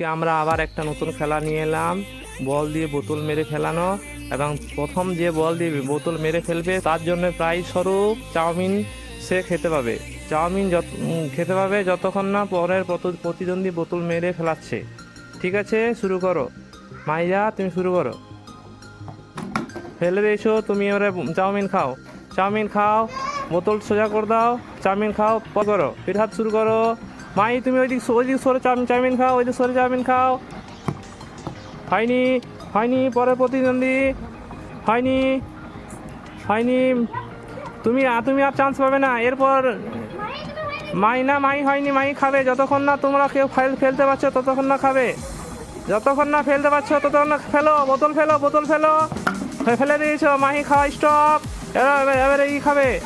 আজকে আমরা আবার একটা নতুন খেলা নিয়ে এলাম। বল দিয়ে বোতল মেরে ফেলানো এবং প্রথম যে বল দিয়ে বোতল মেরে ফেলবে, তার জন্য প্রায় স্বরূপ চাউমিন সে খেতে পাবে। চাউমিন যত খেতে পাবে যতক্ষণ না পরের প্রতিদ্বন্দ্বী বোতল মেরে ফেলাচ্ছে। ঠিক আছে, শুরু করো। মাইয়া তুমি শুরু করো। ফেলে দিয়েছ তুমি এবারে চাউমিন খাও। চাউমিন খাও, বোতল সোজা করে দাও। চাউমিন খাও করো। হাত শুরু করো। মাই তুমি ওইদিক ওইদিক সরে চাউমিন খাও ওইদিক সরে, চাউমিন খাও। হয়নি হয়নি, পরের প্রতিদ্বন্দ্বী। হয়নি হয়নি। তুমি তুমি আর চান্স পাবে না। এরপর মাই না, মাই হয়নি, মাই খাবে। যতক্ষণ না তোমরা কেউ ফেল ফেলতে পারছ, ততক্ষণ না খাবে। যতক্ষণ না ফেলতে পারছ, ততক্ষণ না ফেলো। বোতল ফেলো বোতল ফেলো। ফেলে দিয়েছ। মাহি খাওয়া স্টপ এবার এবারে ই খাবে?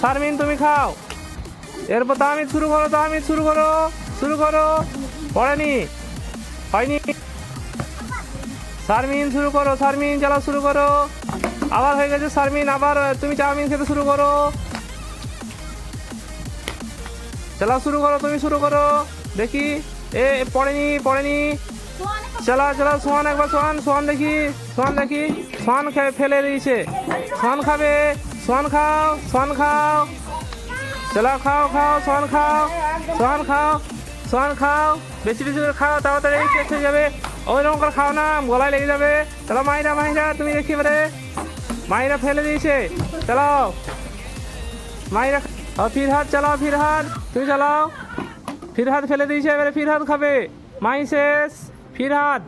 শারমিন তুমি খাও। এরপর তাহমিদ শুরু করো তাহমিদ শুরু করো শুরু করো। পড়েনি, হয়নি। শারমিন শুরু করো, শারমিন চালা শুরু করো। আবার হয়ে গেছে শারমিন, আবার তুমি চাউমিন খেতে শুরু করো। চালা শুরু করো, তুমি শুরু করো। দেখি, এ, পড়েনি পড়েনি। চালা চালা সোহান, একবার সোহান সোহান দেখি সোহান দেখি। সোহান ফেলে দিয়েছে। সোহান খাবে, সোহান খাও সোহান খাও। চালা, খাও খাও, সোহান খাও সোহান খাও সোহান খাও। বেশি বেশি করে খাও, তাড়াতাড়ি শেষ হয়ে যাবে। ওই রকম করে খাও না, গলায় লেগে যাবে। চলো, মাইরা মাইরা, তুমি দেখি এবারে মাইরা ফেলে দিয়েছে। চালাও মাইরা ও, ফিরহাদ চালাও ফিরহাদ, তুমি চালাও ফিরহাদ ফেলে দিয়েছে, এবারে ফিরহাদ খাবে। মাই শেষ। ফিরহাদ।